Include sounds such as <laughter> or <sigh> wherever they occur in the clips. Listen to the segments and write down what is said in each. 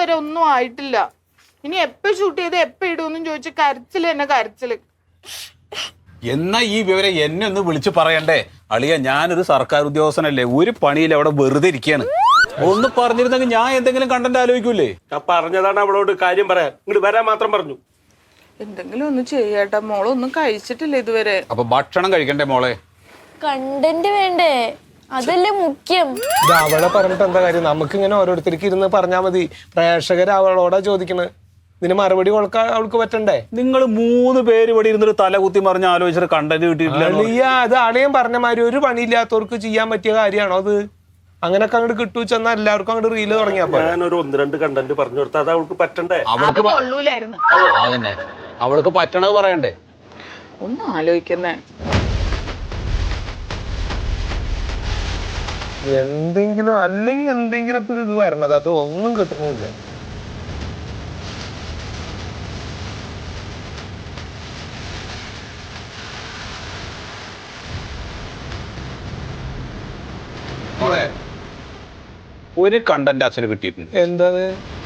വരെ ഒന്നും ആയിട്ടില്ല. ഇനി എപ്പോ ഷൂട്ട് ചെയ്ത് എപ്പോ ഇടുമെന്നും ചോദിച്ച് കരച്ചിൽ തന്നെ കരച്ചിൽ. എന്നാ ഈ വിവരം എന്നെ ഒന്ന് വിളിച്ചു പറയണ്ടേ? അളിയ ഞാനൊരു സർക്കാർ ഉദ്യോഗസ്ഥനല്ലേ. ഒരു പണിയിൽ അവിടെ വെറുതെ ഇരിക്കുകയാണ് ഒന്ന് പറഞ്ഞിരുന്നെങ്കിൽ ഞാൻ എന്തെങ്കിലും കണ്ടന്റ് ആലോചിക്കൂലേ? ഞാൻ പറഞ്ഞതാണ് അവളോട് കാര്യം പറയാ ഇങ്ങോട്ട് വരാൻ മാത്രം പറഞ്ഞു. എന്തെങ്കിലും ഒന്ന് ചെയ്യട്ടെ. മോളൊന്നും കഴിച്ചിട്ടില്ല ഇതുവരെ. അപ്പൊ ഭക്ഷണം കഴിക്കണ്ടേ മോളെ? കണ്ടന്റ് വേണ്ടേ? അതല്ലേ മുഖ്യം? ഇത് അവളെ പറഞ്ഞിട്ട് എന്താ കാര്യം? നമുക്ക് ഇങ്ങനെ ഓരോരുത്തർക്ക് ഇരുന്ന് പറഞ്ഞാൽ മതി. പ്രേക്ഷകർ അവളോടാ ചോദിക്കണത് ഇതിന് മറുപടി കൊടുക്കാൻ അവൾക്ക് പറ്റണ്ടേ? നിങ്ങൾ മൂന്ന് പേര് ഇവിടെ ഇരുന്നൊരു തല കുത്തി മറിഞ്ഞ ആലോചിച്ചിട്ട് കണ്ടന്റ് കിട്ടിയിട്ടില്ല അളിയ അത് അളിയൻ പറഞ്ഞ മാതിരി ഒരു പണിയില്ലാത്തവർക്ക് ചെയ്യാൻ പറ്റിയ കാര്യമാണോ അത്? അങ്ങനൊക്കെ അങ്ങോട്ട് കിട്ടു ചെന്നാൽ എല്ലാവർക്കും അങ്ങോട്ട് റീൽ തുടങ്ങിയപ്പോ ഞാനൊരു ഒന്ന് രണ്ട് കണ്ടന്റ് പറഞ്ഞു കൊടുത്താൽ അത് അവൾക്ക് പറ്റണ്ടേ? അവൾക്ക് പ- കൊള്ളൂലായിരുന്നു. അതന്നെ. അവൾക്ക് പറ്റണത് പറയണ്ടേ? ഒന്നും ആലോചിക്കുന്നേ. എന്തെങ്കിലും അല്ലെങ്കിൽ എന്തെങ്കിലും ഇത് വരണത്. അത് ഒന്നും കിട്ടുന്നില്ല. ഒരു കണ്ടന്റ് അച്ഛന് കിട്ടിയിട്ടുണ്ട്. എന്താണ്?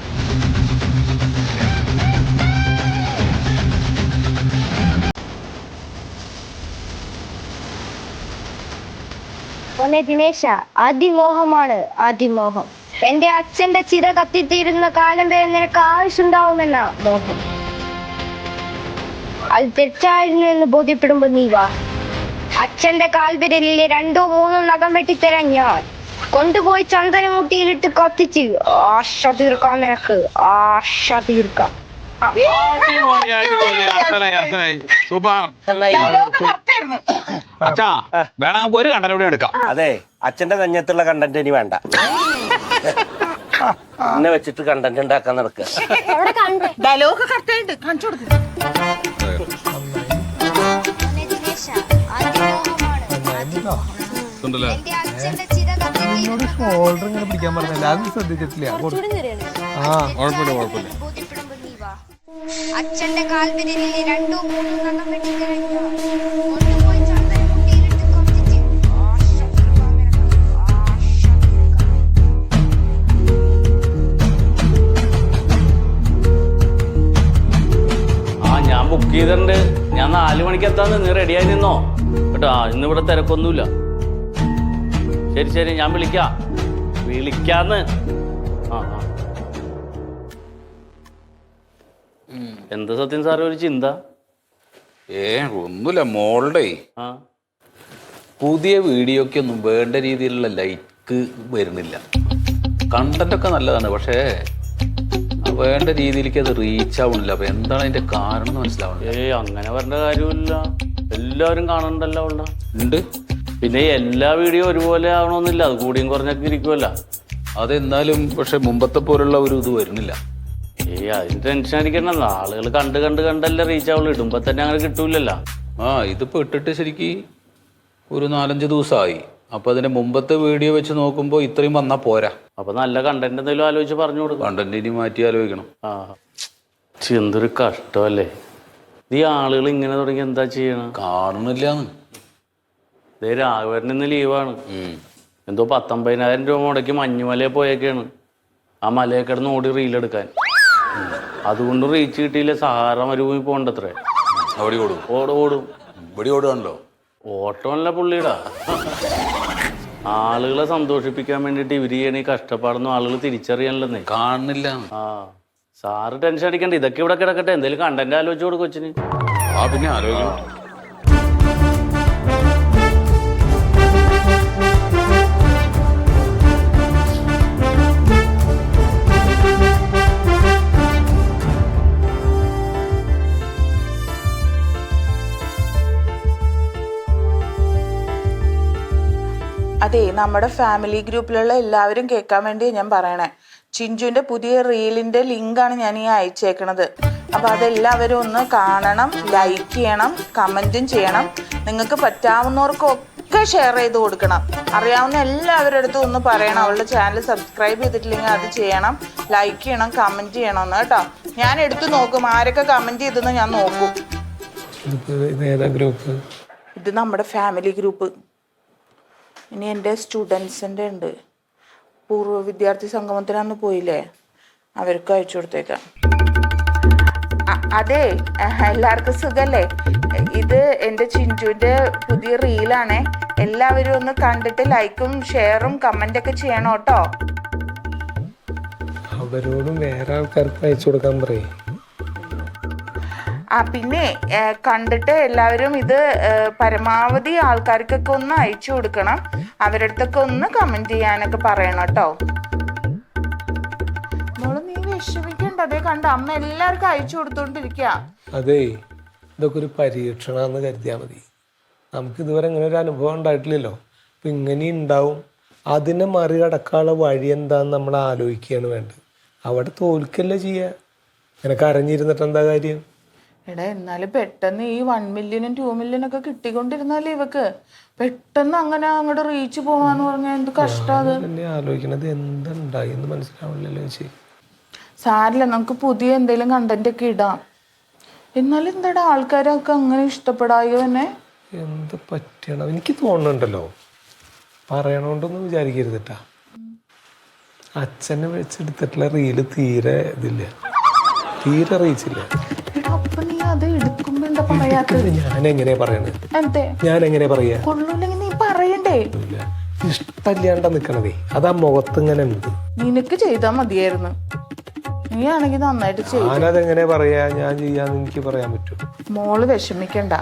മോനെ ദിനേശ? അതിമോഹമാണ് അതിമോഹം. എന്റെ അച്ഛന്റെ ചിത കത്തിത്തീരുന്ന കാലം വരെ നിനക്ക് ആവശ്യമുണ്ടാവുമെന്ന മോഹം. അത് തെറ്റായിരുന്നു എന്ന് ബോധ്യപ്പെടുമ്പോ നീ വാ. അച്ഛന്റെ കാൽവിരലിലെ രണ്ടോ മൂന്നോ നഖം വെട്ടിത്തരാൻ ഞാൻ. കൊണ്ടുപോയി ചന്ദനമുട്ടിയിലിട്ട് കത്തിച്ച്. ആശ തീർക്കാം നിനക്ക്. ആശ തീർക്കാം. അച്ഛാ വേണം നമുക്ക് ഒരു കണ്ടന്റ് കൂടെ എടുക്കാം. അതെ അച്ഛന്റെ കഞ്ഞത്തുള്ള കണ്ടന്റ് ഇനി വേണ്ട. എന്നെ വെച്ചിട്ട് കണ്ടന്റ് ഉണ്ടാക്കാൻ നടക്കുക ഡയലോഗ് കറക്റ്റ് ആയിട്ട് കാണിച്ചു എന്നോട് ഷോൾഡർ ഇങ്ങനെ പിടിക്കാൻ പറഞ്ഞില്ല. അത് ശ്രദ്ധിച്ചിട്ടില്ല. കുറച്ചുകൂടി നേരെയാണ് ആ. കുഴപ്പമില്ല കുഴപ്പമില്ല. അച്ഛന്റെ കാൽവിരലിലെ രണ്ടോ മൂന്നോ നഖം വെട്ടിക്കഴിഞ്ഞു? ബുക്ക് ചെയ്തിട്ടുണ്ട്. ഞാൻ നാല് മണിക്ക് എത്താന്ന് നീ റെഡിയായി നിന്നോ? കേട്ടോ ആ ഇന്ന് ഇവിടെ തിരക്കൊന്നുമില്ല. ശരി ശരി ഞാൻ വിളിക്കാം. വിളിക്കാന്ന്. ആ ആ. എന്ത് സത്യം സാർ ഒരു ചിന്ത? ഏ ഒന്നുമില്ല മോളുടെ. ആ. പുതിയ വീഡിയോക്ക് ഒന്നും വേണ്ട രീതിയിലുള്ള ലൈക്ക് വരുന്നില്ല. കണ്ടന്റ് ഒക്കെ നല്ലതാണ് പക്ഷേ വേണ്ട രീതിയിലേക്ക് അത് റീച്ച് ആവുന്നില്ല അപ്പൊ എന്താണ് അതിന്റെ കാരണം എന്ന് മനസ്സിലാവുന്നത് ഏയ് അങ്ങനെ വരേണ്ട കാര്യമില്ല. എല്ലാവരും കാണണ്ടല്ലോ ഉള്ള ഉണ്ട്. പിന്നെ എല്ലാ വീഡിയോ ഒരുപോലെ ആവണമെന്നില്ല. അത് കൂടിയും കുറഞ്ഞൊക്കെ ഇരിക്കുമല്ല അതെന്നാലും പക്ഷെ മുമ്പത്തെ പോലുള്ള ഒരു ഇത് വരുന്നില്ല. ഏയ് അതിന് ടെൻഷൻ അടിക്കണ്ട. ആളുകൾ കണ്ട് കണ്ട് കണ്ടല്ലേ റീച്ച് ആവുള്ളൂ. ഇടുമ്പോ തന്നെ അങ്ങനെ കിട്ടൂലല്ലോ. ആ ഇതിപ്പോ ഇട്ടിട്ട് ശരിക്ക് ഒരു നാലഞ്ച് ദിവസമായി അപ്പൊ അതിന്റെ മുമ്പത്തെ വീഡിയോ വെച്ച് നോക്കുമ്പോൾ ഇത്രയും വന്നാ പോരാ. അപ്പൊ നല്ല കണ്ടന്റ് എന്തെങ്കിലും ആലോചിച്ച് പറഞ്ഞു കൊടുക്കും കണ്ടന്റ് ഇനി മാറ്റി ആലോചിക്കണം. ആ. ഛി, എന്തൊരു കഷ്ടമല്ലേ. ഈ ആളുകൾ ഇങ്ങനെ തുടങ്ങി എന്താ ചെയ്യണം? കാണുന്നില്ലാന്ന്. ഇതേ രാഘവൻ ഇന്ന് ലീവാണ്. എന്തോ പത്തൊമ്പതിനായിരം രൂപ മുടക്കി മഞ്ഞുമലയിൽ പോയേക്കാണ്. ആ മലയെ കിടന്ന് ഓടി റീലെടുക്കാൻ അതുകൊണ്ട് റീച്ച് കിട്ടിയില്ല. സഹാറ മരുഭൂമി പോകണ്ടത്രേ അവിടെ ഓടും. ഓടും ഓടും. ഇവിടെ ഓടുകയാണല്ലോ. ഓട്ടമല്ല പുള്ളിയുടെ. ആളുകളെ സന്തോഷിപ്പിക്കാൻ വേണ്ടിട്ട് ഇവർ ചെയ്യണ ഈ കഷ്ടപ്പാടൊന്നും ആളുകൾ തിരിച്ചറിയാനില്ലെന്നേ. കാണുന്നില്ല. ആ സാറ് ടെൻഷൻ അടിക്കണ്ട. ഇതൊക്കെ ഇവിടെ കിടക്കട്ടെ. എന്തെങ്കിലും കണ്ടന്റ് ആലോചിച്ചു കൊടുക്കും കൊച്ചിന്. ആ പിന്നെ ആലോചിക്കണം അതെ നമ്മുടെ ഫാമിലി ഗ്രൂപ്പിലുള്ള എല്ലാവരും കേൾക്കാൻ വേണ്ടി ഞാൻ പറയണേ. ചിഞ്ചുവിന്റെ പുതിയ റീലിന്റെ ലിങ്കാണ് ഞാൻ ഈ അയച്ചേക്കണത്. അപ്പൊ അതെല്ലാവരും ഒന്ന് കാണണം ലൈക്ക് ചെയ്യണം കമന്റും ചെയ്യണം. നിങ്ങൾക്ക് പറ്റാവുന്നവർക്കൊക്കെ ഷെയർ ചെയ്ത് കൊടുക്കണം. അറിയാവുന്ന എല്ലാവരുടെ അടുത്തും ഒന്ന് പറയണം. അവളുടെ ചാനൽ സബ്സ്ക്രൈബ് ചെയ്തിട്ടില്ലെങ്കിൽ അത് ചെയ്യണം. ലൈക്ക് ചെയ്യണം കമന്റ് ചെയ്യണം എന്ന് കേട്ടോ. ഞാൻ എടുത്തു നോക്കും ആരൊക്കെ കമന്റ് ചെയ്തെന്ന് ഞാൻ നോക്കും. ഇത് നമ്മുടെ ഫാമിലി ഗ്രൂപ്പ് ഇനി എന്റെ സ്റ്റുഡൻസിന്റെ ഉണ്ട്. പൂർവ വിദ്യാർത്ഥി സംഗമത്തിന് അന്ന് പോയില്ലേ? അവർക്ക് അയച്ചു കൊടുത്തേക്കാം. അതെ എല്ലാവർക്കും സുഖല്ലേ? ഇത് എന്റെ ചിഞ്ചുവിന്റെ പുതിയ റീലാണേ. എല്ലാവരും ഒന്ന് കണ്ടിട്ട് ലൈക്കും ഷെയറും കമന്റ് ഒക്കെ ചെയ്യണം കേട്ടോ. അവരോടും വേറെ ആൾക്കാർക്ക് അയച്ചു കൊടുക്കാൻ പറയേ. ആ പിന്നെ കണ്ടിട്ട് എല്ലാവരും ഇത് പരമാവധി ആൾക്കാർക്കൊക്കെ ഒന്ന് അയച്ചു കൊടുക്കണം. അവരുടെ അടുത്തൊക്കെ ഒന്ന് കമന്റ് ചെയ്യാനൊക്കെ പറയണം കേട്ടോ. മോൾ നീ വിഷമിക്കണ്ട. അതേ കണ്ട അമ്മ എല്ലാവർക്കും അയച്ചു കൊടുത്തോണ്ടിരിക്കുക അതേ ഇതൊക്കെ ഒരു പരീക്ഷണമെന്ന് കരുതിയാൽ മതി. നമുക്ക് ഇതുവരെ ഇങ്ങനെ ഒരു അനുഭവം ഉണ്ടായിട്ടില്ലല്ലോ. അപ്പം ഇങ്ങനെ ഉണ്ടാവും അതിനെ മറികടക്കാനുള്ള വഴി എന്താന്ന് നമ്മൾ ആലോചിക്കുകയാണ് വേണ്ടത്. അവിടെ തോൽക്കല്ലേ ചെയ്യുക ഇങ്ങനെ കരഞ്ഞിരുന്നിട്ട് എന്താ കാര്യം? എടാ എന്നാലും പെട്ടെന്ന് ഈ വൺ മില്യനും ടു മില്യനും ഒക്കെ കിട്ടിക്കൊണ്ടിരുന്നാലേ ഇവക്ക്. പെട്ടെന്ന് അങ്ങനെ അങ്ങോട്ട് റീച്ച് പോവാന്ന് പറഞ്ഞാൽ എന്ത് കഷ്ടം തന്നെ ആലോചിക്കണത് എന്തുണ്ടായി എന്ന് മനസ്സിലാവില്ലല്ലോ ചേച്ചി. സാരില്ല നമുക്ക് പുതിയ എന്തെങ്കിലും കണ്ടന്റ് ഒക്കെ ഇടാം. എന്നാലും എന്താടാ ആൾക്കാരൊക്കെ അങ്ങനെ ഇഷ്ടപ്പെടായോ എന്നെ? എന്ത് പറ്റണം എനിക്ക് തോന്നുന്നുണ്ടല്ലോ. പറയണോണ്ടൊന്നും വിചാരിക്കരുതട്ടാ. അച്ഛനെ വെച്ചെടുത്തിട്ടുള്ള റീൽ തീരെ ഇതില്ല. തീരെ റീച്ചില്ല അപ്പൊ നീ അത് എടുക്കുമ്പോ എന്താ? പറയാത്തത് ഞാൻ എന്തേ ഞാൻ എങ്ങനെ പറയാ? കൊള്ളൂല്ലെങ്കിൽ നീ പറയണ്ടേ. ഇഷ്ടല്ലാണ്ട നിക്കണതേ. അതാ മുഖത്ത് ഇങ്ങനെ ഉണ്ട്. നിനക്ക് ചെയ്താ മതിയായിരുന്നു. നീ ആണെങ്കിൽ നന്നായിട്ട് ചെയ്യും ഞാനതെങ്ങനെ പറയാ? ഞാൻ ചെയ്യാന്ന് എനിക്ക് പറയാൻ പറ്റും. മോൾ വിഷമിക്കണ്ട.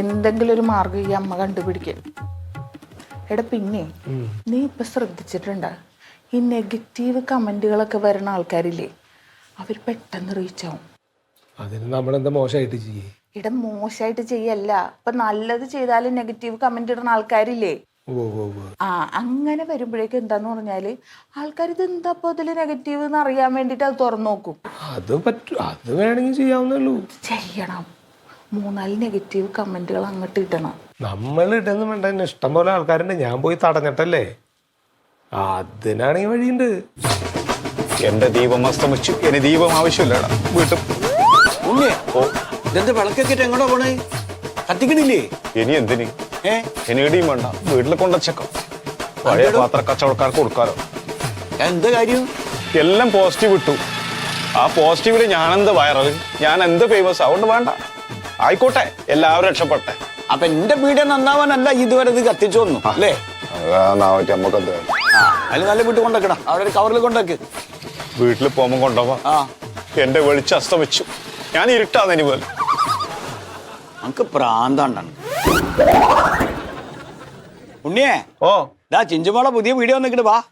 എന്തെങ്കിലും ഒരു മാർഗം ഈ അമ്മ കണ്ടുപിടിക്കും എടാ പിന്നെ നീ ഇപ്പൊ ശ്രദ്ധിച്ചിട്ടുണ്ട? ഈ നെഗറ്റീവ് കമന്റുകളൊക്കെ വരുന്ന ആൾക്കാരില്ലേ? അവർ പെട്ടെന്ന് റീച്ച് ആവും. അതിന് നമ്മളെന്താ മോശമായിട്ട് ചെയ്യേ. ഇട മോശമായിട്ട് ചെയ്യല്ല. ഇപ്പൊ നല്ലത് ചെയ്താലും നെഗറ്റീവ് കമന്റ് ഇടുന്ന ആൾക്കാരില്ലേ? ആ അങ്ങനെ വരുമ്പോഴേക്കും എന്താന്ന് പറഞ്ഞാൽ ആൾക്കാർ ഇത് എന്താ ഇപ്പൊ ഇതിൽ നെഗറ്റീവ് എന്ന് അറിയാൻ വേണ്ടിട്ട് അത് തുറന്നു നോക്കും. അത് പറ്റും അത് വേണമെങ്കിൽ ചെയ്യാവുന്നേ ചെയ്യണം. മൂന്നാൽ നെഗറ്റീവ് കമന്റുകൾ അങ്ങോട്ട് ഇടണം. നമ്മൾ ഇടുന്ന വേണ്ട ഇഷ്ടം പോലെ ആൾക്കാരുണ്ട്. ഞാൻ പോയി തടഞ്ഞിട്ടല്ലേ? അതിനാണെങ്കിൽ വഴിയുണ്ട്. എന്റെ ദീപം അസ്തമിച്ചു. ഇനി ദീപം ആവശ്യമില്ലടാ. വീട്ടും ഉണ്ണേ ഓ ഇതെന്താ വിളക്കൊക്കെ എങ്ങോട്ടാ പോണേ? കത്തിക്കണില്ലേ? ഇനി എന്തിന്? ഏ? ഇനി വേണ്ട. വീട്ടിൽ പഴയ പാത്ര കച്ചവടക്കാർക്ക് കൊടുക്കാലോ. എന്താ കാര്യം? എല്ലാം പോസിറ്റീവ് ഇട്ടു. ആ പോസിറ്റീവിൽ ഞാനെന്ത് വൈറൽ ഞാൻ എന്ത് ഫേമസ് അതുകൊണ്ട് വേണ്ട. ആയിക്കോട്ടെ എല്ലാവരും രക്ഷപ്പെട്ടെ. അപ്പൊ എന്റെ വീട് നന്നാവാനല്ല ഇതുവരെ ഇത് കത്തിച്ചു വന്നു അല്ലേ? അതിൽ നല്ല വീട്ടിൽ കൊണ്ടുവെക്കണം അവിടെ ഒരു കവറിൽ കൊണ്ടാക്ക് വീട്ടിൽ പോകുമ്പോൾ കൊണ്ടുപോവാ. എന്റെ വെളിച്ചം അസ്തമിച്ചു. ഞാൻ ഇരുട്ടാന്ന് ഇനി പോലെ. നമുക്ക് പ്രാന്താണ്ടാണ്. ഉണ്ണിയേ ഓ. ദാ ചിഞ്ചുമോളെ പുതിയ വീഡിയോ വന്നിട്ട് വാ.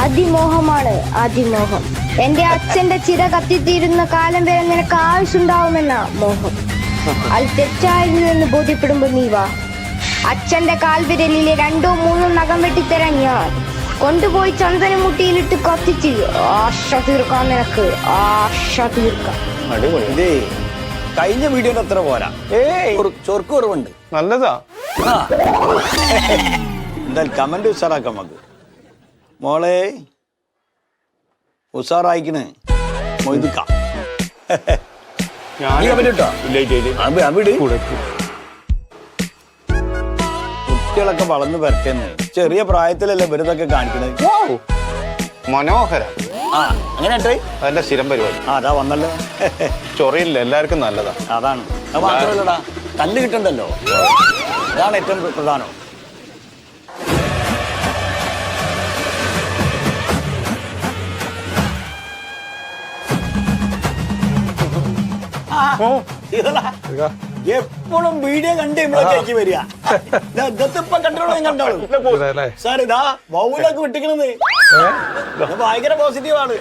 അതിമോഹമാണ് അതിമോഹം. എന്റെ അച്ഛന്റെ ചിര കത്തിത്തീരുന്ന കാലം വരെ നിനക്ക് ആവശ്യമുണ്ടാവുമെന്ന മോഹം. അത് തെറ്റായിരുന്നു എന്ന് ബോധ്യപ്പെടുമ്പോ നീ വാ. അച്ഛന്റെ കാൽവിരലിലെ രണ്ടോ മൂന്നോ നഖം വെട്ടിത്തരാൻ ഞാൻ കൊണ്ടുപോയി ചന്ദനമുട്ടിയിലിട്ട് കത്തിച്ച്. ആശ തീർക്കാം നിനക്ക്. ആശ തീർക്കാം. അടിപൊളി. കഴിഞ്ഞ വീഡിയോന്റെ അത്ര പോരാ. ഏയ് ചൊർക്ക് കുറവുണ്ട്. നല്ലതാ. എന്തായാലും കമന്റ് ഉഷാറാക്കാം നമുക്ക്. മോളെ ഉഷാറായിക്കണ്. മൊയ്തുക്ക കുട്ടികളൊക്കെ വളർന്നു വരട്ടെന്ന് ചെറിയ പ്രായത്തിലല്ലേ വെറുതൊക്കെ കാണിക്കണത് മനോഹരം. ആ അങ്ങനെ ട്രൈ അതിന്റെ സ്ഥിരം പരിപാടി. ആ അതാ വന്നല്ലോ? ചൊറിയില്ല എല്ലാവർക്കും നല്ലതാ. അതാണ്. അത് മാത്രമല്ലടാ കല്ല് കിട്ടണ്ടല്ലോ? അതാണ് ഏറ്റവും പ്രധാനം. ഓ. ഇതടാ, എപ്പോഴും വീഡിയോ കണ്ട് ചേച്ചി വരിക. ദാ ഇതൊക്കെ ഇപ്പൊ കണ്ടോളൂ ഞാൻ കണ്ടോളൂ അല്ലേ സാർ ഇതാ ബൗളൊക്കെ വിട്ടിക്കണത് ഭയങ്കര പോസിറ്റീവ് ആണ്.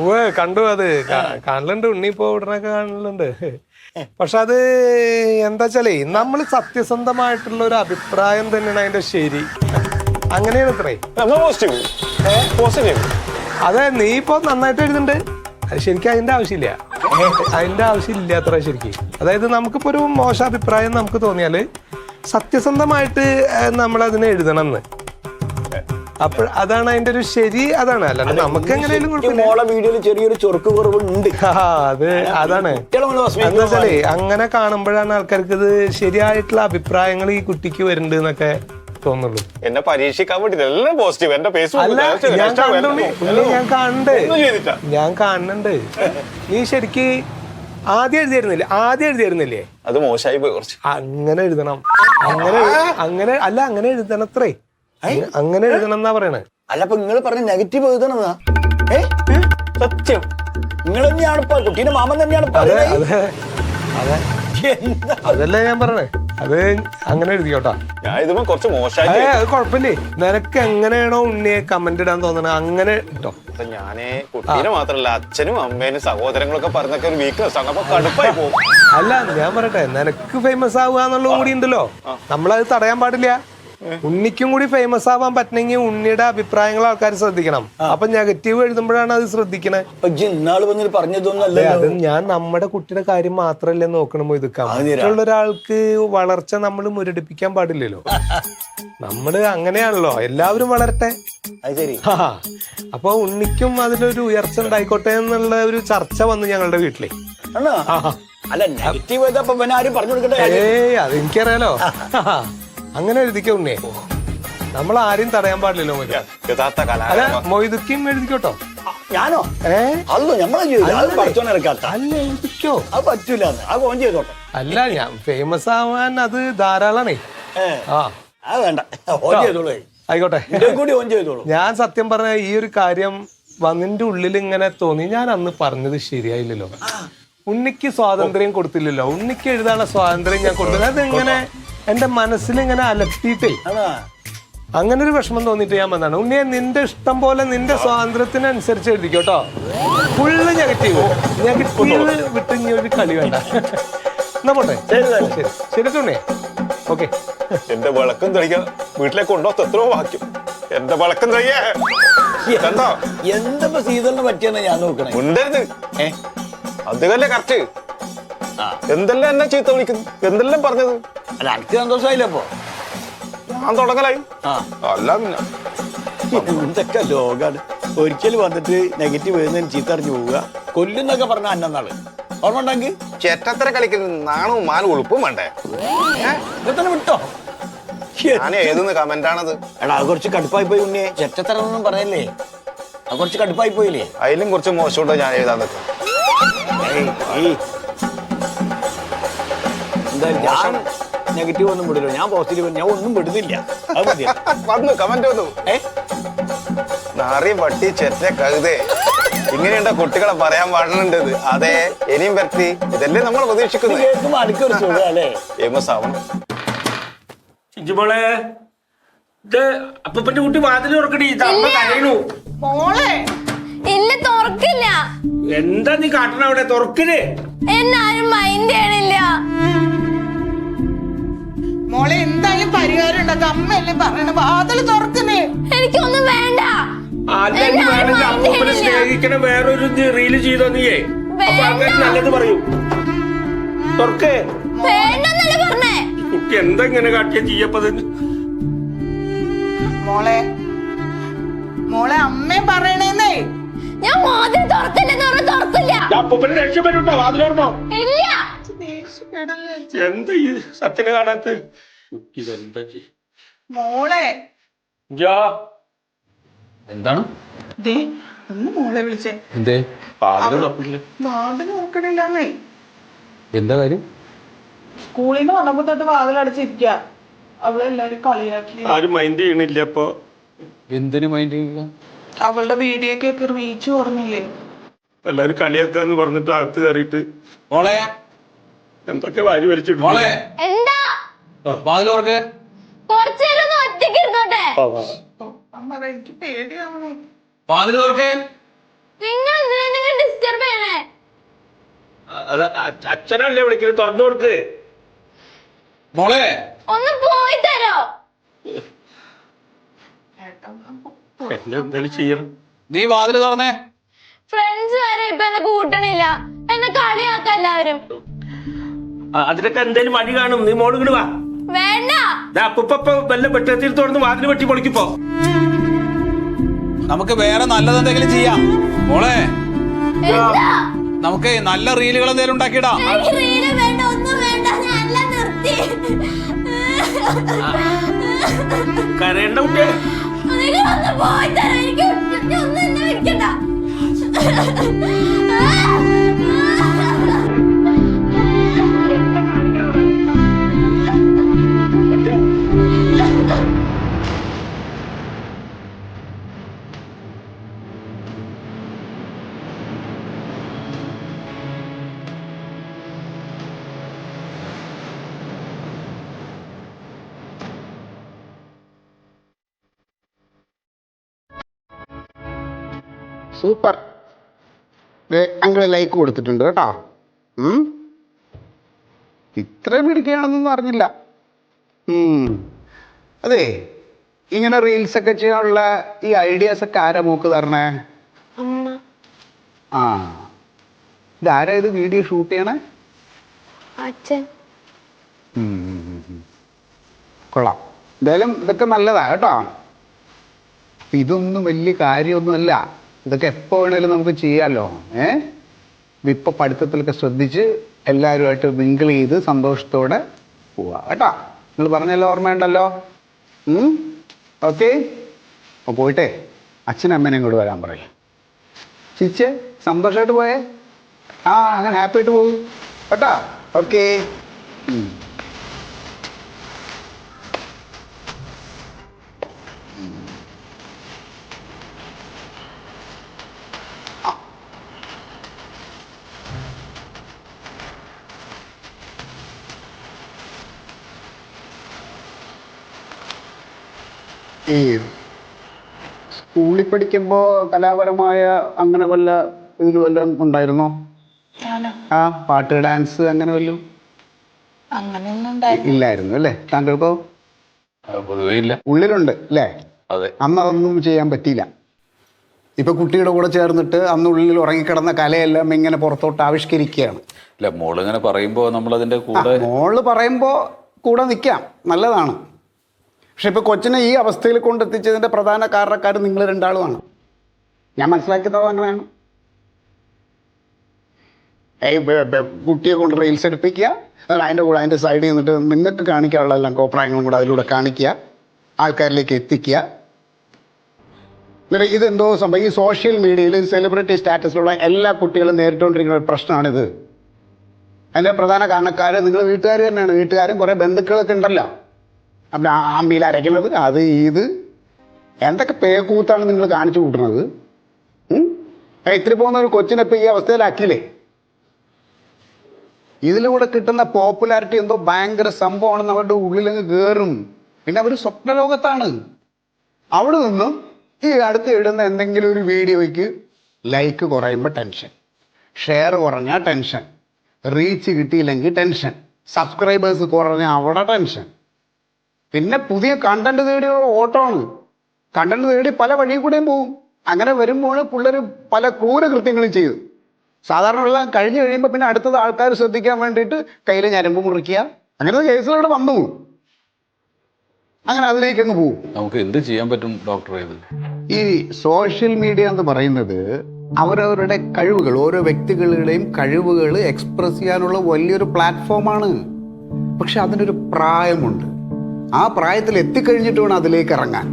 ഓ കണ്ടു അത്. കാണലുണ്ട് ഉണ്ണി ഇപ്പൊ ഉടനൊക്കെ കാണലുണ്ട്. പക്ഷെ അത് എന്താ വെച്ചാലേ നമ്മൾ സത്യസന്ധമായിട്ടുള്ള ഒരു അഭിപ്രായം തന്നെയാണ് അതിന്റെ ശരി. അങ്ങനെയാണ് ഇത്രേ. പോസിറ്റീവ് പോസിറ്റീവ് അതെ നീ ഇപ്പൊ നന്നായിട്ട് എഴുതുന്നുണ്ട്. ശരിക്കും അതിന്റെ ആവശ്യമില്ല. അതിന്റെ ആവശ്യമില്ല അത്ര ശരിക്കും. അതായത് നമുക്കിപ്പോ ഒരു മോശം അഭിപ്രായം നമുക്ക് തോന്നിയാൽ സത്യസന്ധമായിട്ട് നമ്മൾ അതിനെ എഴുതണം എന്ന് അപ്പോൾ അതാണ് അതിന്റെ ഒരു ശരി അതാണ്. അല്ലാണ്ട് നമുക്ക് എങ്ങനെയാലും കുഴപ്പമില്ല. വീഡിയോയിൽ ചെറിയൊരു ചൊറുക്ക് കുറവുണ്ട് അത് അതാണ്. എന്താ വെച്ചാലേ അങ്ങനെ കാണുമ്പോഴാണ് ആൾക്കാർക്ക് ഇത് ശരിയായിട്ടുള്ള അഭിപ്രായങ്ങൾ ഈ കുട്ടിക്ക് വരുന്നുണ്ട് എന്നൊക്കെ തോന്നുള്ളൂ എന്നെ പരീക്ഷിക്കാൻ വേണ്ടി എല്ലാം പോസിറ്റീവ് എന്റെ അല്ല ഞാൻ കണ്ടുള്ളൂ ഞാൻ കാണുന്നുണ്ട്. നീ ശരിക്ക് ആദ്യം എഴുതിയിരുന്നില്ലേ? ആദ്യം എഴുതിയിരുന്നില്ലേ? അത് മോശമായി പോയി കുറച്ച്. അങ്ങനെ എഴുതണം. അങ്ങനെ അങ്ങനെ അല്ല അങ്ങനെ എഴുതണത്രേ. അങ്ങ- അങ്ങനെ എഴുതണം എന്നാ പറയണേ. അല്ല അപ്പൊ നിങ്ങൾ പറഞ്ഞ നെഗറ്റീവ് എഴുതണതാ? സത്യം. നിങ്ങൾ തന്നെയാണ് കുട്ടീന്റെ മാമൻ തന്നെയാണ് അതെ പറയുന്നത്. അതെ. അതല്ലേ ഞാൻ പറഞ്ഞേ? അത് അങ്ങനെ എഴുതിക്കോട്ടാ ഞാൻ ഇതുമ്പോ കുറച്ച് മോശമായി അത് കുഴപ്പമില്ലേ? നിനക്ക് എങ്ങനെയാണോ ഉണ്ണിയെ കമന്റ് ഇടാൻ തോന്നണേ? അങ്ങനെ ഇട്ടോ അപ്പൊ ഞാനേ കുട്ടീനെ മാത്രല്ല അച്ഛനും അമ്മേനും സഹോദരങ്ങളൊക്കെ പറഞ്ഞൊക്കെ ഒരു വീക്ക്നെസ് ആണ്. അപ്പൊ കടുപ്പായി പോകും. അല്ല ഞാൻ പറയട്ടെ നിനക്ക് ഫേമസ് ആവുക എന്നുള്ളത് കൂടി ഉണ്ടല്ലോ. നമ്മളത് തടയാൻ പാടില്ല. ഉണ്ണിക്കും കൂടി ഫേമസ് ആവാൻ പറ്റണമെങ്കിൽ ഉണ്ണിയുടെ അഭിപ്രായങ്ങൾ ആൾക്കാർ ശ്രദ്ധിക്കണം. അപ്പൊ നെഗറ്റീവ് എഴുതുമ്പോഴാണ് അത് ശ്രദ്ധിക്കണേ. അതെ, ഞാൻ നമ്മുടെ കുട്ടിയുടെ കാര്യം മാത്രമല്ലേ നോക്കണം ഇതൊക്കെ മറ്റുള്ള ഒരാൾക്ക് വളർച്ച നമ്മൾ മുരടിപ്പിക്കാൻ പാടില്ലല്ലോ. <laughs> നമ്മൾ അങ്ങനെയാണല്ലോ എല്ലാവരും വളരട്ടെ. അപ്പൊ ഉണ്ണിക്കും അതിലൊരു ഉയർച്ച ഉണ്ടായിക്കോട്ടെ എന്നുള്ള ഒരു ചർച്ച വന്നു ഞങ്ങളുടെ വീട്ടിലെ. അല്ല നെഗറ്റീവ് ചെയ്തപ്പോ പിന്നെ ആരും പറഞ്ഞു കൊടുക്കണ്ടേ ഏയ് അത് എനിക്കറിയാലോ. <laughs> അങ്ങനെ എഴുതിക്കോ ഉണ്ണേ നമ്മൾ ആരെയും തടയാൻ പാടില്ലല്ലോ മൊയ്തു. യഥാർത്ഥ അല്ല കലാകാരന്മാർ മൊയ്തുക്കും എഴുതിക്കോട്ടോ ഞാനോ? ഏ? അല്ലോ നമ്മളെ ജീവിതം. അത് ഇറക്കാത്ത അല്ല എഴുതിക്കോ. അത് പറ്റൂല അത്. ഓൺ ചെയ്തോട്ടെ. അല്ല ഞാൻ ഫേമസ് ആവാൻ അത് ധാരാളാണേ. ഏ. ആ. അത് വേണ്ട. ഓൺ ചെയ്തോളൂ. ആയിക്കോട്ടെ. ഇതും കൂടി ഓൺ ചെയ്തോളൂ. ഞാൻ സത്യം പറഞ്ഞ ഈ ഒരു കാര്യം വന്നിന്റെ ഉള്ളിൽ ഇങ്ങനെ തോന്നി. ഞാൻ അന്ന് പറഞ്ഞത് ശരിയായില്ലല്ലോ. ഉണ്ണിക്ക് സ്വാതന്ത്ര്യം കൊടുത്തില്ലല്ലോ. ഉണ്ണിക്ക് എഴുതാനുള്ള സ്വാതന്ത്ര്യം ഞാൻ കൊടുത്തില്ല. അതെങ്ങനെ എന്റെ മനസ്സിൽ ഇങ്ങനെ അലട്ടിയിട്ടേ. അങ്ങനെ ഒരു വിഷമം തോന്നിയിട്ട് ഞാൻ വന്നതാണ്. ഉണ്ണിയെ നിന്റെ ഇഷ്ടം പോലെ നിന്റെ സ്വാതന്ത്ര്യത്തിനനുസരിച്ച് എഴുതിക്കോട്ടോ ഫുള്ള് നെഗറ്റീവ്. നെഗറ്റീവ് വിട്ട് ഇനി ഒരു കളി വേണ്ട. എന്നാ പോട്ടെ? ശരി ശരി ഉണ്ണിയെ? ഓക്കെ. എന്റെ വിളക്കം തെളിക്കാൻ വീട്ടിലേക്ക് കൊണ്ടോ എത്രയോ വാക്യം. എന്റെ വിളക്കം തെളിയേ. എന്താ എന്തപ്പോ സീതളിന് പറ്റിയെന്ന് ഞാൻ നോക്കണേ? ഉണ്ടായിരുന്നു ഏ? അതല്ലേ കറക്റ്റ് എന്തെല്ലാം എന്നെ ചീത്ത വിളിക്കുന്നു? എന്തെല്ലാം പറഞ്ഞത്? അല്ല എനിക്ക് സന്തോഷമായില്ല അപ്പോ ഞാൻ തുടങ്ങലായി. അല്ല പിന്നെ. എന്തൊക്കെ ലോകാണ്? ഒരിക്കൽ വന്നിട്ട് നെഗറ്റീവ് വരുന്നതിന് ചീത്ത അറിഞ്ഞു പോവുക. കൊല്ലുന്നൊക്കെ പറഞ്ഞ അന്നന്നാൾ. ഓർമ്മ ഉണ്ടെങ്കിൽ? ചേട്ടത്തര കളിക്കുന്ന നാണവും മാനും ഉളുപ്പും വേണ്ടേ? വിട്ടോ? ഏതെന്ന് എഴുതുന്ന കമന്റ് ആണത്. എടാ അത് കുറച്ച് കടുപ്പായി പോയി ഉണ്ണിയെ. ചെറ്റത്തറൊന്നും പറയല്ലേ? അത് കുറച്ച് കടുപ്പായി പോയില്ലേ? അതിലും കുറച്ച് മോശമുണ്ടോ ഞാൻ എഴുതാൻ നിൽക്കും. എന്തായാലും ഞാൻ നെഗറ്റീവ് ഒന്നും വിടില്ല. ഞാൻ പോസിറ്റീവ് ഞാൻ ഒന്നും വിടുന്നില്ല. അത് മതി. വന്നു കമന്റ് വന്നു. ഏ? നാറിയ വട്ടി ചെറ്റ കഴുതേ. ഇങ്ങനെയുണ്ട കുട്ടികളെ പറയാൻ പാടുന്നുണ്ടത്? അതെ ഇനിയും വ്യക്തി ഇതല്ലേ നമ്മൾ പ്രതീക്ഷിക്കുന്നത്. ഫേമസ് ആവണം ചിഞ്ചുമോളെ ഇത് അപ്പൂപ്പന്റെ കുട്ടി വാതിൽ തുറക്കടി ഇത് അമ്മ കരയണു. മോളെ ഇല്ല തുറക്കില്ല. എന്താ നീ കാട്ടണ അവിടെ? തുറക്കിൽ. എന്നാരും മൈൻഡ് ചെയ്യണില്ല. മോളെ എന്തായാലും പരിഹാരം ഉണ്ടാക്കാം അമ്മയല്ലേ പറയണ വാതിൽ തുറക്കുന്നേ എനിക്കൊന്നും വേണ്ട. വേണമെങ്കിൽ അപ്പൂപ്പനെ. സ്നേഹിക്കണ വേറൊരു ചെയ്തോ നീയേ? അപ്പൊ നല്ലത് പറയും. തുറക്കേ. വേണ്ടെന്നല്ലേ പറഞ്ഞേ. കുട്ടി എന്താ ഇങ്ങനെ കാട്ടിയ ചെയ്യപ്പത് മോളെ മോളെ അമ്മ പറയണേന്നേ. ഞാൻ വാതിൽ തുറക്കില്ലെന്ന് പറഞ്ഞ തുറക്കില്ല അപ്പൂപ്പനെ രക്ഷപ്പെട്ടോ തുറന്നോ? ഇല്ല. എന്താ ഈ സത്യനെ കാണാത്ത? ഇതെന്താ മോളെ. എന്താണ്? ദേ ഒന്ന് മോളെ വിളിച്ചേ. എന്തേ? വാതിൽ തുറക്കില്ല വാതിൽ നോക്കണില്ലെന്നേ എന്താ കാര്യം? സ്കൂളിൽ നിന്ന് വന്നപ്പോ തൊട്ട് വാതിൽ അടച്ചിരിക്ക. അവളെ കളിയാക്കി. ആരും മൈൻഡ് ചെയ്യണില്ല അപ്പൊ എന്തിനു മൈൻഡ് ചെയ്യുക അവളുടെ വീഡിയോ ഒക്കെ റീച്ച് കുറഞ്ഞില്ലേ? എല്ലാരും കളിയാക്കാന്ന് പറഞ്ഞിട്ട് അകത്ത് കയറിയിട്ട്. മോളെ. എന്തൊക്കെ വാരി വലിച്ചിട്ട് മോളെ. എന്താ? വാതിലോർക്ക് കുറച്ചേരം ഒന്ന് ഒറ്റയ്ക്ക് ഇരുന്നോട്ടെ. അമ്മ എനിക്ക് പേടിയാവണേ. വാതിലോർക്ക് നിങ്ങൾ എന്തിനാ ഡിസ്റ്റർബ് ചെയ്യണേ? അച്ഛനല്ലേ വിളിക്കുന്നത് തുറന്നു കൊടുക്ക്. മോളെ. ഒന്ന് പോയി തരോ? ചെയ്യണം. നീ വാതിൽ തുറന്നേ. ഫ്രണ്ട്സ് വരെ ഇപ്പൊ എന്നെ കൂട്ടണില്ല? എന്നെ കളിയാക്ക എല്ലാവരും. അതിനൊക്കെ എന്തേലും വഴി കാണും. നീ മോൾ ഇങ്ങട് വാ. വേണ്ട. ദാ അപ്പൂപ്പ വല്ല പെട്ടത്തിൽ തുറന്ന് വാതിൽ വെട്ടി പൊളിക്കിപ്പോ നമുക്ക് വേറെ നല്ലതെന്തെങ്കിലും ചെയ്യാം. മോളെ നമുക്ക് നല്ല റീലുകൾ എന്തെങ്കിലും ഉണ്ടാക്കിടാ എനിക്ക് റീൽ വേണ്ട ഒന്നും വേണ്ട. ഞാൻ എല്ലാം നിർത്തി. കരയണ്ട കുട്ടിയെ. നിങ്ങൾ ഒന്ന് പോയി തരാം. എനിക്ക് ഒന്നും എന്നെ വെക്കണ്ട സൂപ്പർ. അങ്കിൾ ലൈക്ക് കൊടുത്തിട്ടുണ്ട് കേട്ടോ. ഇത്രയും മിടുക്കിയാണെന്നൊന്നും അറിഞ്ഞില്ല. അതെ ഇങ്ങനെ റീൽസ് ഒക്കെ ചെയ്യാനുള്ള ഈ ഐഡിയാസ് ഒക്കെ ആരാ മൂക്ക് തരണേ? ആ. ഇതാരാ ഇത് വീഡിയോ ഷൂട്ട് ചെയ്യണേ? അച്ഛൻ. കൊള്ളാം. എന്തായാലും ഇതൊക്കെ നല്ലതാ കേട്ടോ. ഇതൊന്നും വലിയ കാര്യമൊന്നുമല്ല. ഇതൊക്കെ എപ്പോ വേണേലും നമുക്ക് ചെയ്യാമല്ലോ ഏ? ഇപ്പൊ പഠിത്തത്തിലൊക്കെ ശ്രദ്ധിച്ച് എല്ലാവരുമായിട്ട് മിങ്കിൾ ചെയ്ത് സന്തോഷത്തോടെ പോവാ കേട്ടോ? നിങ്ങൾ പറഞ്ഞല്ലോ ഓർമ്മയുണ്ടല്ലോ? ഓക്കെ? അപ്പോൾ പോയിട്ടെ അച്ഛനും അമ്മേനെയും കൂടെ വരാൻ പറയും. ചിച്ച് സന്തോഷമായിട്ട് പോയേ? ആ അങ്ങനെ ഹാപ്പി ആയിട്ട് പോകും കേട്ടോ? ഓക്കേ ഈ സ്കൂളിൽ പഠിക്കുമ്പോൾ കലാപരമായ അങ്ങനെ വല്ല ഇതിൽ വല്ലതും ഉണ്ടായിരുന്നോ? ആ പാട്ട് ഡാൻസ് അങ്ങനെ വല്ലതും? ഉണ്ടായില്ല ഇല്ലായിരുന്നു അല്ലേ? താങ്കൾക്കോ? അത് പൊതുവേ ഇല്ല. ഉള്ളിലുണ്ട് അല്ലേ? അതെ. അന്ന് അതൊന്നും ചെയ്യാൻ പറ്റിയില്ല. ഇപ്പൊ കുട്ടിയുടെ കൂടെ ചേർന്നിട്ട് അന്ന് ഉള്ളിൽ ഉറങ്ങിക്കിടന്ന കലയെല്ലാം ഇങ്ങനെ പുറത്തോട്ട് ആവിഷ്കരിക്കുകയാണ്. ഇല്ല മോളിങ്ങനെ പറയുമ്പോൾ നമ്മൾ അതിന്റെ കൂടെ മോൾ പറയുമ്പോൾ കൂടെ നിൽക്കാം നല്ലതാണ്. പക്ഷെ ഇപ്പോൾ കൊച്ചിനെ ഈ അവസ്ഥയിൽ കൊണ്ടെത്തിച്ചതിന്റെ പ്രധാന കാരണക്കാർ നിങ്ങൾ രണ്ടാളുമാണ്. ഞാൻ മനസ്സിലാക്കുന്നത് വേണം കുട്ടിയെ കൊണ്ട് റെയിൽസ് എടുപ്പിക്കുക അതിന്റെ കൂടെ അതിന്റെ സൈഡിൽ നിന്നിട്ട് നിങ്ങൾക്ക് കാണിക്കാനുള്ള എല്ലാം കോപ്രായങ്ങളും കൂടെ അതിലൂടെ കാണിക്കുക ആൾക്കാരിലേക്ക് എത്തിക്കുക. എന്നിട്ട് ഇതെന്തോ സംഭവം? ഈ സോഷ്യൽ മീഡിയയിൽ സെലിബ്രിറ്റി സ്റ്റാറ്റസിലുള്ള എല്ലാ കുട്ടികളും നേരിട്ടുകൊണ്ടിരിക്കുന്ന ഒരു പ്രശ്നമാണിത്. അതിന്റെ പ്രധാന കാരണക്കാർ നിങ്ങൾ വീട്ടുകാർ തന്നെയാണ്. വീട്ടുകാരും കുറേ ബന്ധുക്കളൊക്കെ ഉണ്ടല്ലോ. അപ്പം ആമ്പിയിൽ അരയ്ക്കുന്നത് അത് ഇത്. എന്തൊക്കെ പേക്കൂത്താണ് നിങ്ങൾ കാണിച്ചു കൂട്ടുന്നത്? ഇത്തിരി പോകുന്ന ഒരു കൊച്ചിനെ ഇപ്പം ഈ അവസ്ഥയിലാക്കിയില്ലേ? ഇതിലൂടെ കിട്ടുന്ന പോപ്പുലാരിറ്റി എന്തോ ഭയങ്കര സംഭവമാണെന്ന് അവരുടെ ഉള്ളിലങ്ങ് കയറും പിന്നെ അവർ സ്വപ്നലോകത്താണ്. അവിടെ നിന്നും ഈ അടുത്ത് ഇടുന്ന എന്തെങ്കിലും ഒരു വീഡിയോയ്ക്ക് ലൈക്ക് കുറയുമ്പോൾ ടെൻഷൻ ഷെയർ കുറഞ്ഞാൽ ടെൻഷൻ റീച്ച് കിട്ടിയില്ലെങ്കിൽ ടെൻഷൻ സബ്സ്ക്രൈബേഴ്സ് കുറഞ്ഞാൽ അവിടെ ടെൻഷൻ പിന്നെ പുതിയ കണ്ടന്റ് തേടിയുള്ള ഓട്ടമാണ്. കണ്ടന്റ് തേടി പല വഴിയിൽ കൂടെയും പോകും. അങ്ങനെ വരുമ്പോൾ പിള്ളേർ പല ക്രൂര കൃത്യങ്ങളും ചെയ്തു. സാധാരണ എല്ലാം കഴിഞ്ഞു കഴിയുമ്പോൾ പിന്നെ അടുത്തത് ആൾക്കാർ ശ്രദ്ധിക്കാൻ വേണ്ടിയിട്ട് കയ്യിൽ ഞരമ്പ് മുറിക്കുക. അങ്ങനത്തെ കേസുകളവിടെ വന്നു. അങ്ങനെ അതിലേക്ക് അങ്ങ് പോകും. നമുക്ക് എന്ത് ചെയ്യാൻ പറ്റും ഡോക്ടറെ ഈ സോഷ്യൽ മീഡിയ എന്ന് പറയുന്നത് അവരവരുടെ കഴിവുകൾ ഓരോ വ്യക്തികളുടെയും കഴിവുകൾ എക്സ്പ്രസ് ചെയ്യാനുള്ള വലിയൊരു പ്ലാറ്റ്ഫോമാണ് പക്ഷെ അതിനൊരു പ്രായമുണ്ട്. ആ പ്രായത്തിൽ എത്തിക്കഴിഞ്ഞിട്ട് വേണം അതിലേക്ക് ഇറങ്ങാൻ.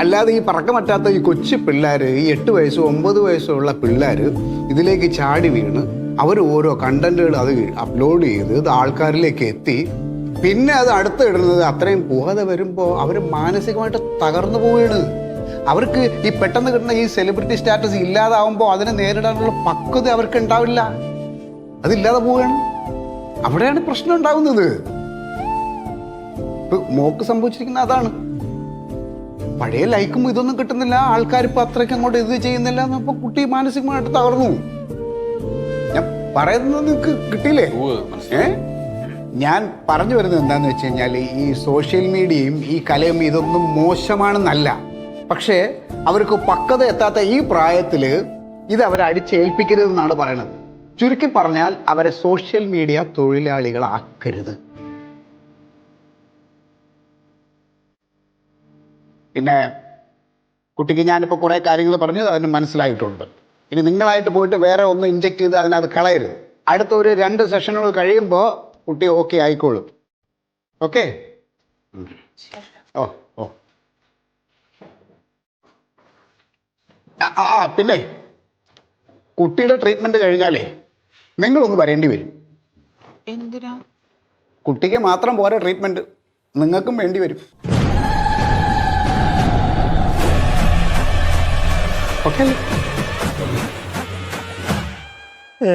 അല്ലാതെ ഈ പറക്കമറ്റാത്ത ഈ കൊച്ചു പിള്ളേർ ഈ എട്ട് വയസ്സോ ഒമ്പത് വയസ്സോ ഉള്ള പിള്ളേർ ഇതിലേക്ക് ചാടി വീണ് അവർ ഓരോ കണ്ടന്റുകൾ അത് അപ്ലോഡ് ചെയ്ത് ഇത് ആൾക്കാരിലേക്ക് എത്തി. പിന്നെ അത് അടുത്ത് ഇടുന്നത് അത്രയും പോകാതെ വരുമ്പോൾ അവർ മാനസികമായിട്ട് തകർന്നു പോവുകയാണ്. അവർക്ക് ഈ പെട്ടെന്ന് കിട്ടുന്ന ഈ സെലിബ്രിറ്റി സ്റ്റാറ്റസ് ഇല്ലാതാവുമ്പോൾ അതിനെ നേരിടാനുള്ള പക്വത അവർക്ക് ഉണ്ടാവില്ല. അതില്ലാതെ പോവുകയാണ്. അവിടെയാണ് പ്രശ്നം ഉണ്ടാവുന്നത്. ഇപ്പൊ മോക്ക് സംഭവിച്ചിരിക്കുന്ന അതാണ്. പഴയ ലൈക്കും ഇതൊന്നും കിട്ടുന്നില്ല. ആൾക്കാർ ഇപ്പൊ അത്രയ്ക്ക് അങ്ങോട്ട് ഇത് ചെയ്യുന്നില്ല എന്നപ്പോ കുട്ടി മാനസികമായിട്ട് തകർന്നു ഞാൻ പറയുന്നത് നിങ്ങൾക്ക് കിട്ടിയില്ലേ? ഏ? ഞാൻ പറഞ്ഞു വരുന്നത് എന്താന്ന് വെച്ച് കഴിഞ്ഞാൽ ഈ സോഷ്യൽ മീഡിയയും ഈ കലയും ഇതൊന്നും മോശമാണെന്നല്ല. പക്ഷേ അവർക്ക് പക്വത എത്താത്ത ഈ പ്രായത്തിൽ ഇത് അവരെ അടിച്ചേൽപ്പിക്കരുതെന്നാണ് പറയണത്. ചുരുക്കി പറഞ്ഞാൽ അവരെ സോഷ്യൽ മീഡിയ തൊഴിലാളികളാക്കരുത്. പിന്നെ കുട്ടിക്ക് ഞാനിപ്പോൾ കുറേ കാര്യങ്ങൾ പറഞ്ഞു അതിന് മനസ്സിലായിട്ടുണ്ട്. ഇനി നിങ്ങളായിട്ട് പോയിട്ട് വേറെ ഒന്ന് ഇൻജെക്ട് ചെയ്ത് അതിനകത്ത് കളയരുത്. അടുത്ത ഒരു രണ്ട് സെഷനുകൾ കഴിയുമ്പോൾ കുട്ടി ഓക്കെ ആയിക്കോളും. ഓക്കെ ഓ ഓ. ആ പിന്നെ കുട്ടിയുടെ ട്രീറ്റ്മെന്റ് കഴിഞ്ഞാലേ നിങ്ങളൊന്ന് വരേണ്ടി വരും. എന്തിനാ? കുട്ടിക്ക് മാത്രം പോരാ ട്രീറ്റ്മെന്റ് നിങ്ങൾക്കും വേണ്ടി വരും. ഓക്കെ ഏ